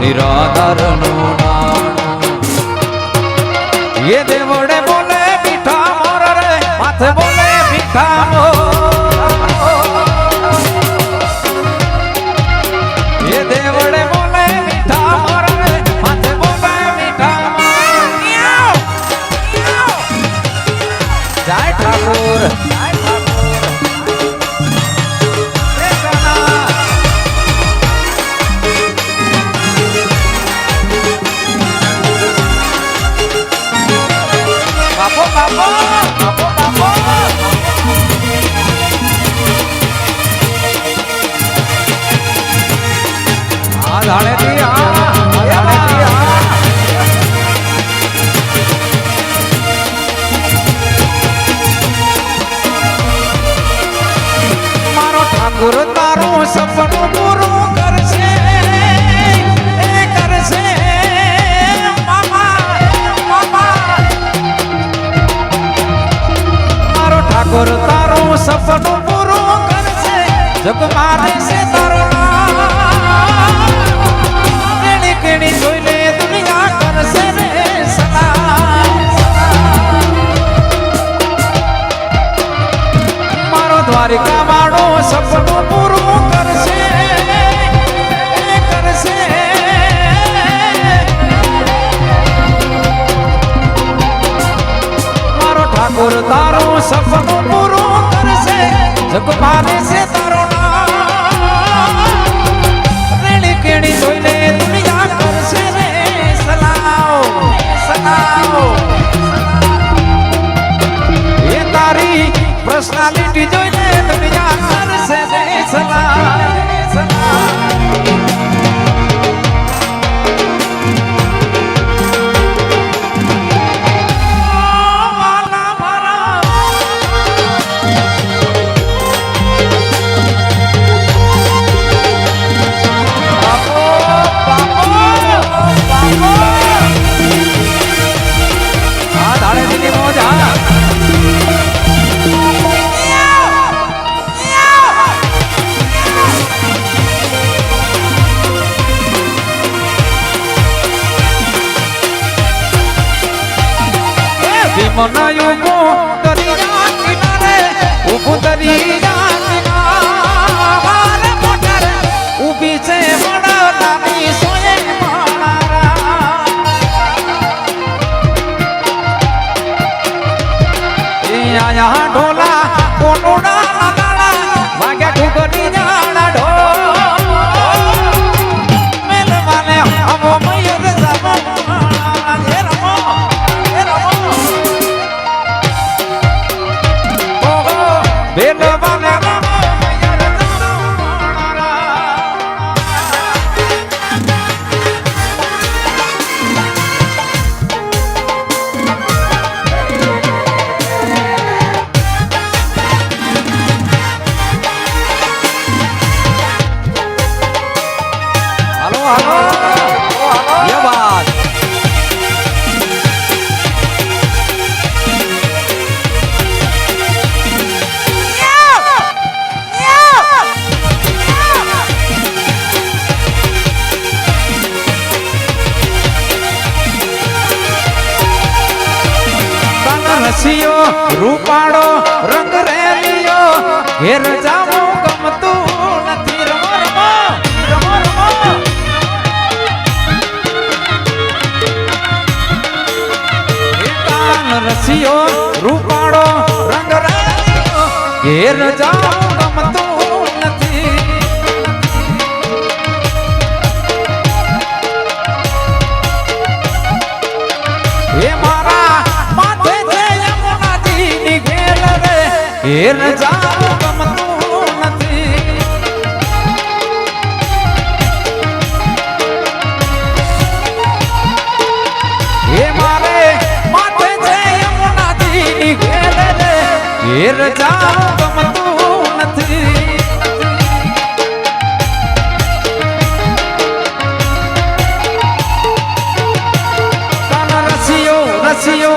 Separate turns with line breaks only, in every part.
નિરાધારનું નામ. એ દેવડે બોલે મીઠા મોર રે માથે બોલે મીઠા મોર જગપાલે છે મનાયું રસીઓ રૂપાળો રંગ ઘેર જાઉં ગમતું નથી. હે મારા માથે છે યમુનાજી ની ઘેર રે. ઘેર જાઉં ઘેર જાવ ગમતું નથી. રસિયો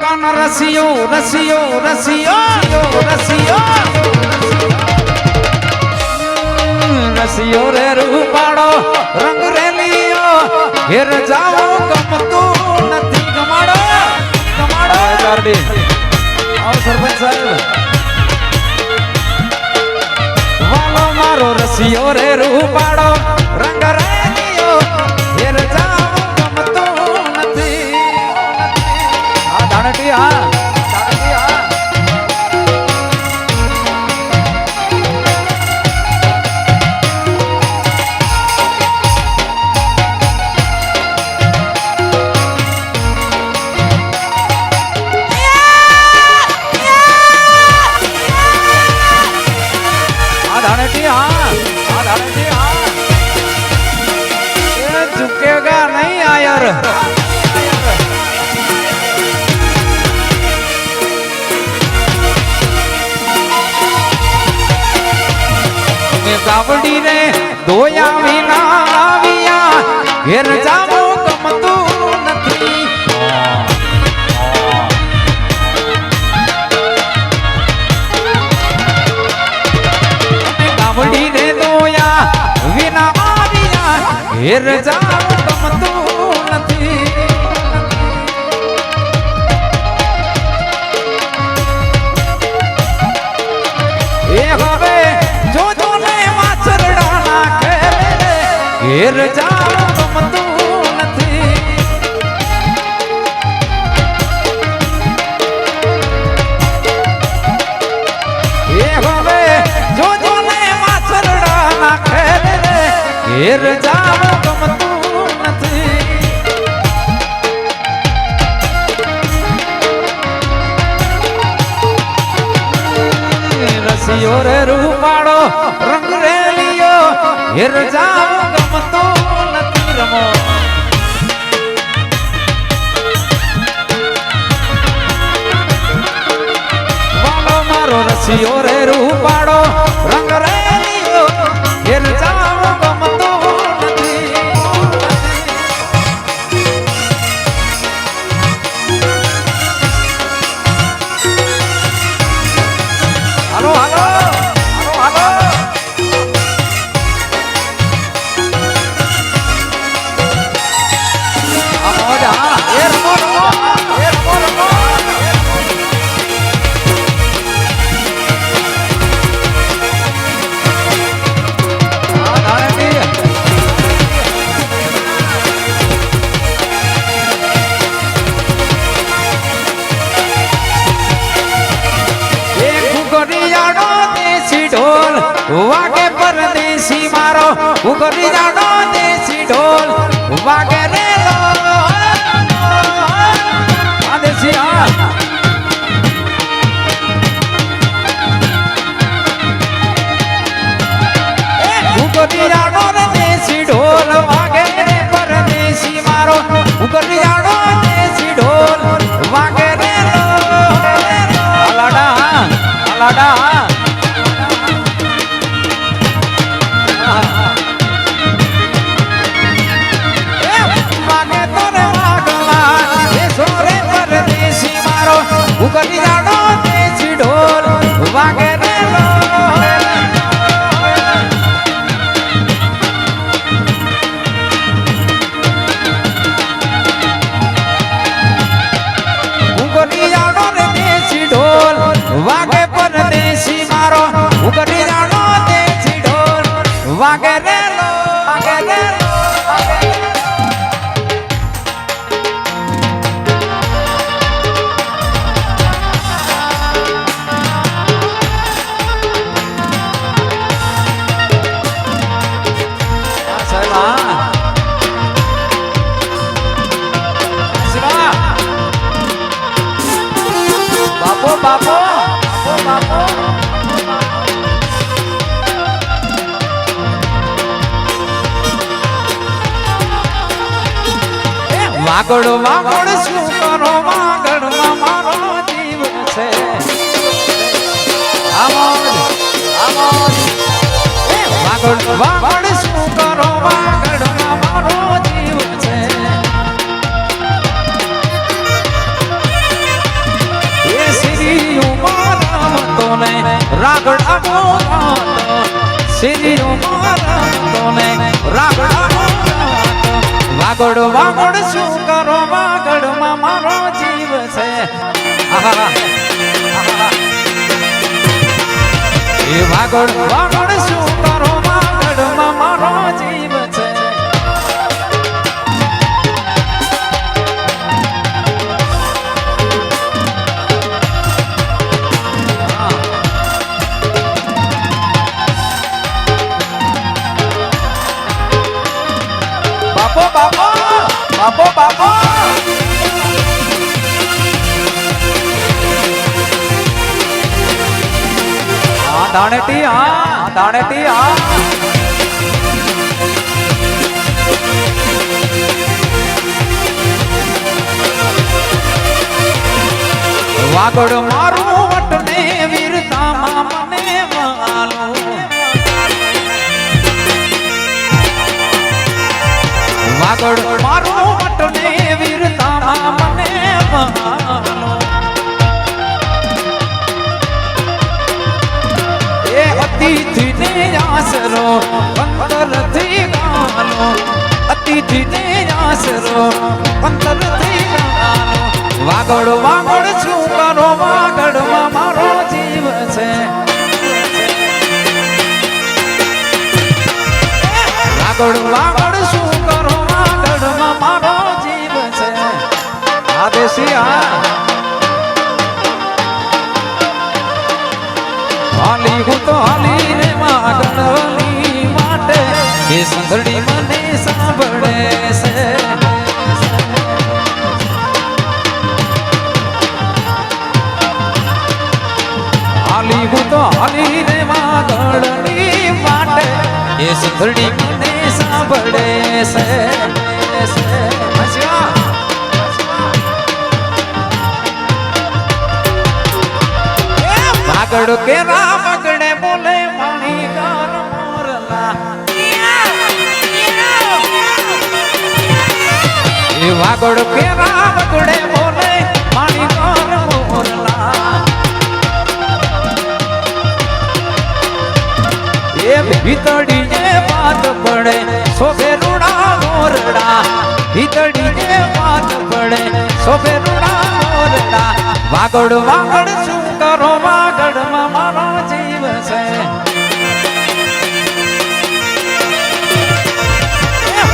કાન રસિયો રસિયો રસિયો રસિયો રસિયો. રે રૂપાડો રંગ રેલિયો ઘેર જાઓ ગમતું ગમાડો ચારડી આવો સરપંચ સાહેબ વાલો મારો રસિયો રે રૂપાડો રંગ ધોયા વિના આવ્યા ઘેર જાવું ગમતું નથી. ગામડી ને ધોયા વિના આવ્યા. ઘેર જાવું ઘેર ગમતું નથી. એ હવે જોજો ને વાછરડા નાખે રે, ઘેર જાવ ગમતું નથી. રસિયો રે રૂપાળો, રંગ રેલિયો હેર જાવ ગમતો નથી રમો. વાલો મારો રસિયો રે રૂપાડો રંગ રેલિયો હેર દેશી હા વાગડ વાગડ શું કરો? વાગડમાં મારો જીવ છે. એ વાગડ વાગડ બાપો બાપો. હા દાણેટી હા દાણેટી હા વાગડ મારું વટને વીરતામાં મને વાગડ મારું મટને વીરતામાં મને વાલો એ અતિથિને આસરો અંતરથી ગાનો અતિથિને આસરો અંતરથી ગાનો વાગડ વાગડ છું કરો વાગડમાં મારો જીવ છે. વાગડ વાગડ મને સાંભળે છે હસ્યા કે કે રામગડે બોલે પાણી ગાર મોરલા. એ વાગડ કે રામગડે બોલે માણી ગાર મોરલા. એ ભીતડીએ વાત પડે સોભે રૂડા મોરડા ભીતડીએ વાત પડે સોફે રૂડા મોરડા. વાગડ વાગડ, શું કરો વાગડમાં મારો જીવ છે?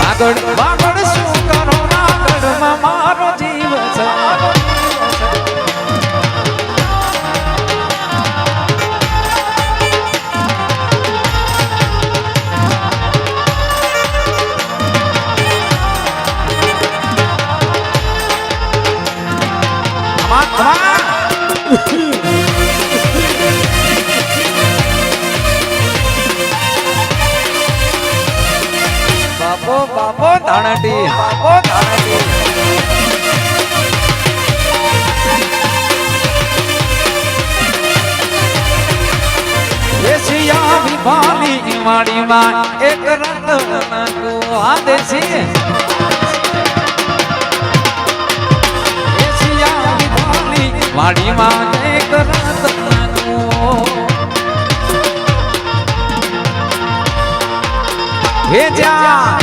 વાગડ વાગડ, શું કરો વાગડમાં મારો જીવ છે? ધાણટી બાપો ધાણટી એશિયા વિભાની વાડીમાં એક રતન કો આદેશી એશિયા વિભાની વાડીમાં એક રતન કો હે જા બાર બાર મેળો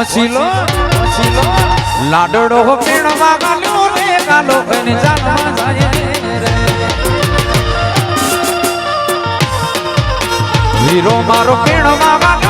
બોસીલો લાડડો પીણવા ગાલ્યો રે ગાલો એને જાનમાં જાય રે. વીરો મારો પીણવા ગાલ્યો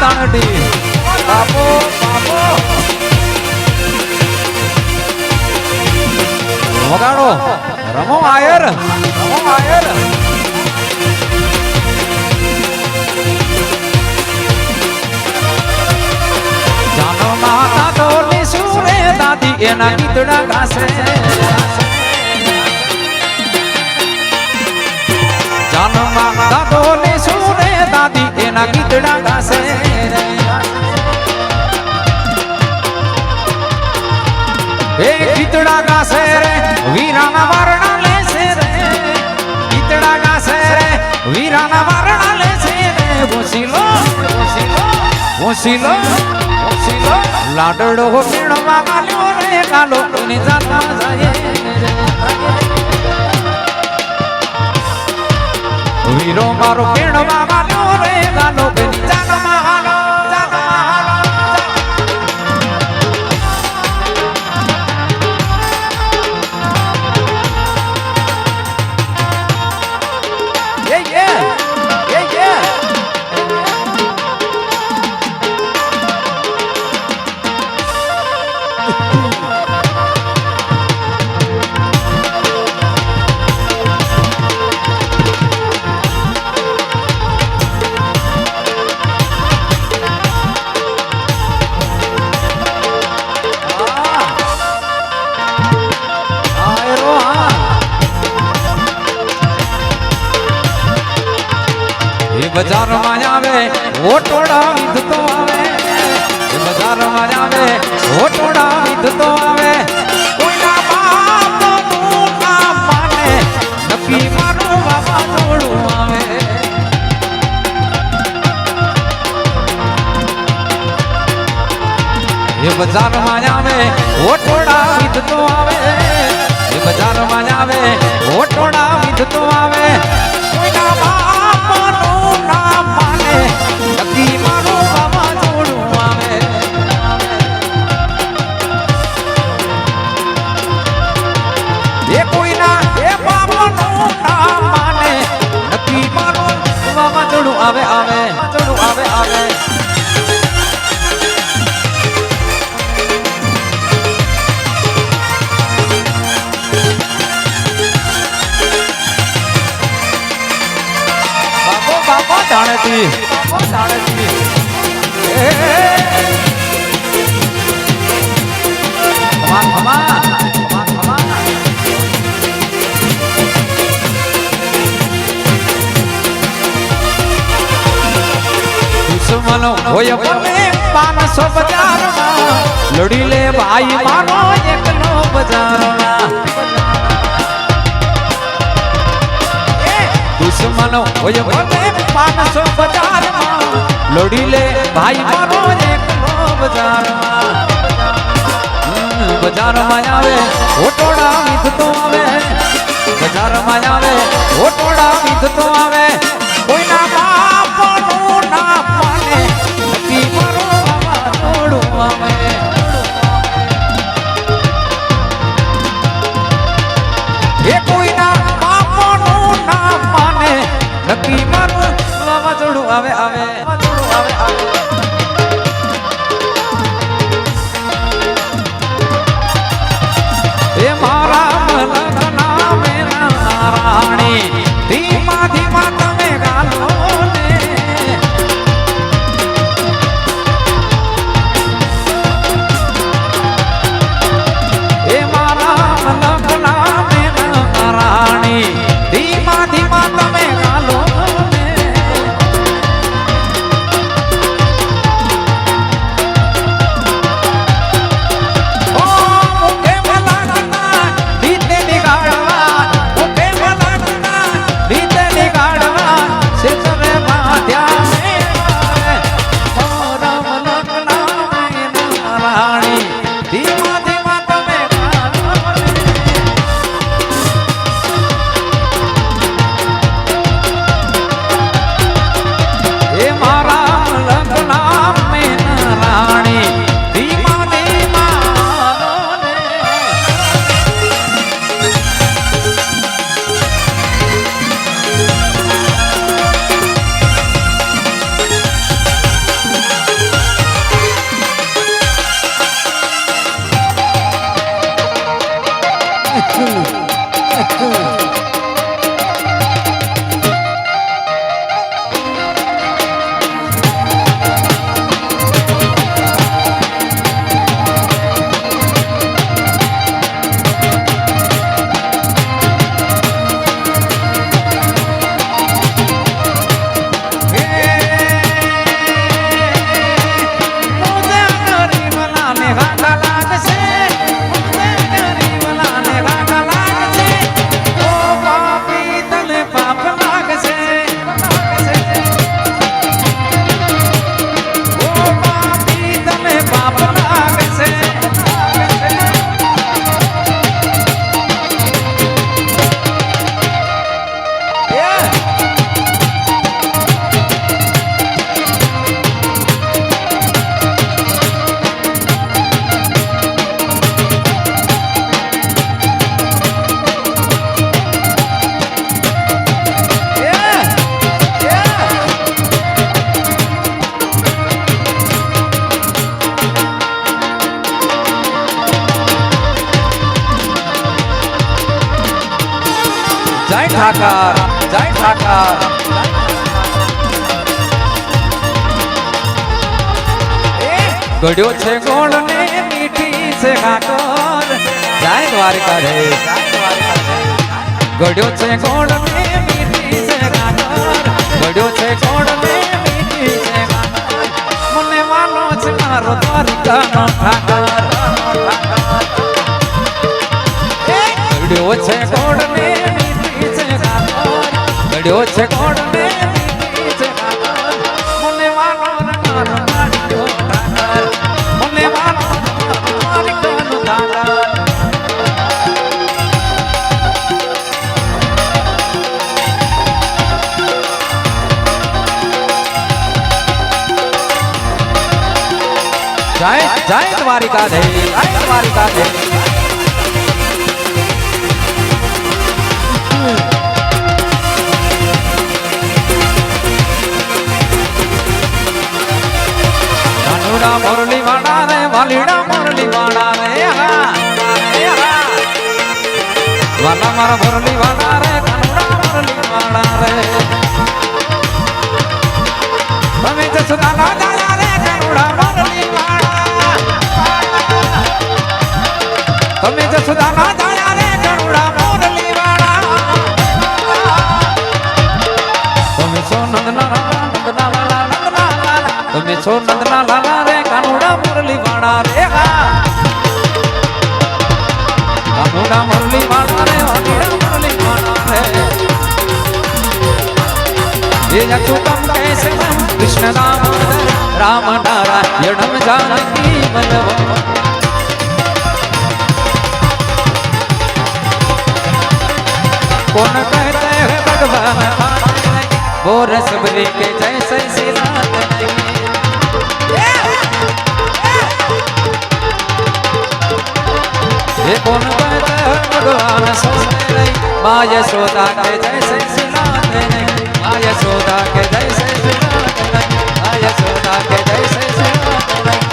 દાણડી. બાપો, બાપો. વગાડો રમો આયર રમો આયર જાનો માતા તો સુરે દાદી એના ગીતડા ગાશે જાનો માતા ડોલી સુરે દાદી? એના ગીતડા ગાશે એ ગીતડા ગાશે રે, વીરાના વારણા લેશે રે. ગીતડા ગાશે રે, વીરાના વારણા લાડડો મેળવા ગાલ્યો ની જાતા જાય? વીરો મારો કેણવા ગાલ્યો રે ગાલો એ બજારમાં આવે ઓટોડા વિધતો આવે. એ બજારમાં આવે ઓટોડા વિધતો આવે. કોઈના બાપનું ના માને નકી મારું બાબા જોડું આવે. એ બજારમાં આવે ઓટોડા વિધતો આવે. એ બજારમાં આવે ઓટોડા વિધતો આવે. હોય ભલે પાંચસો બજારમાં લડી લે ભાઈ મારો એકલો બજારમાં. દુશ્મનો હોય ભલે પાંચસો બજારમાં લડી લે ભાઈ મારો એકલો બજારમાં. બજારમાં આવે ઓટોડા વિધતો આવે. બજારમાં આવે ઓટોડા વિધતો આવે. ગળ્યો છે ગોળ ને મીઠી છે ખાકર. જય દ્વારકા રે ગળ્યો છે ગોળ ને મીઠી છે કાકર ગળ્યો છે ગોળ ને મીઠી છે ખાકર. મને માનો છે મારો દ્વારકાનો ઠાકર ગળ્યો છે ગોળ ને મીઠી છે કાકર ગળ્યો છે ગોળ દેવી જય દ્વારિકા દેવી કાનુડા મુરલી વાડા રે, વાલીડા મુરલી વાડા રે વાલા મારા મુરલી વાડા રે કાનુડા મુરલી વાડા રે. તમે તો તમે જસદાના જાણ્યા રે ગરુડા મોરલી વાળા તમે છો નંદના લાલા નંદના લાલા નંદના લાલા તમે છો નંદના લાલા રે કાનુડા મુરલી વાળા રે હા કાનુડા મુરલી વાળા રે કાનુડા મુરલી વાળા રે એ યતુ કમ કૈસે કૃષ્ણ રામ રામ નારાયણમ જાનકી મનવા कौन कहते हैं भगवान? वो रसबरी के जैसे ये कौन कहते हैं भगवान? सोचते सोदा के जैसे सिरात सोदा के जैसे सिरात सोदा के जैसे सिरात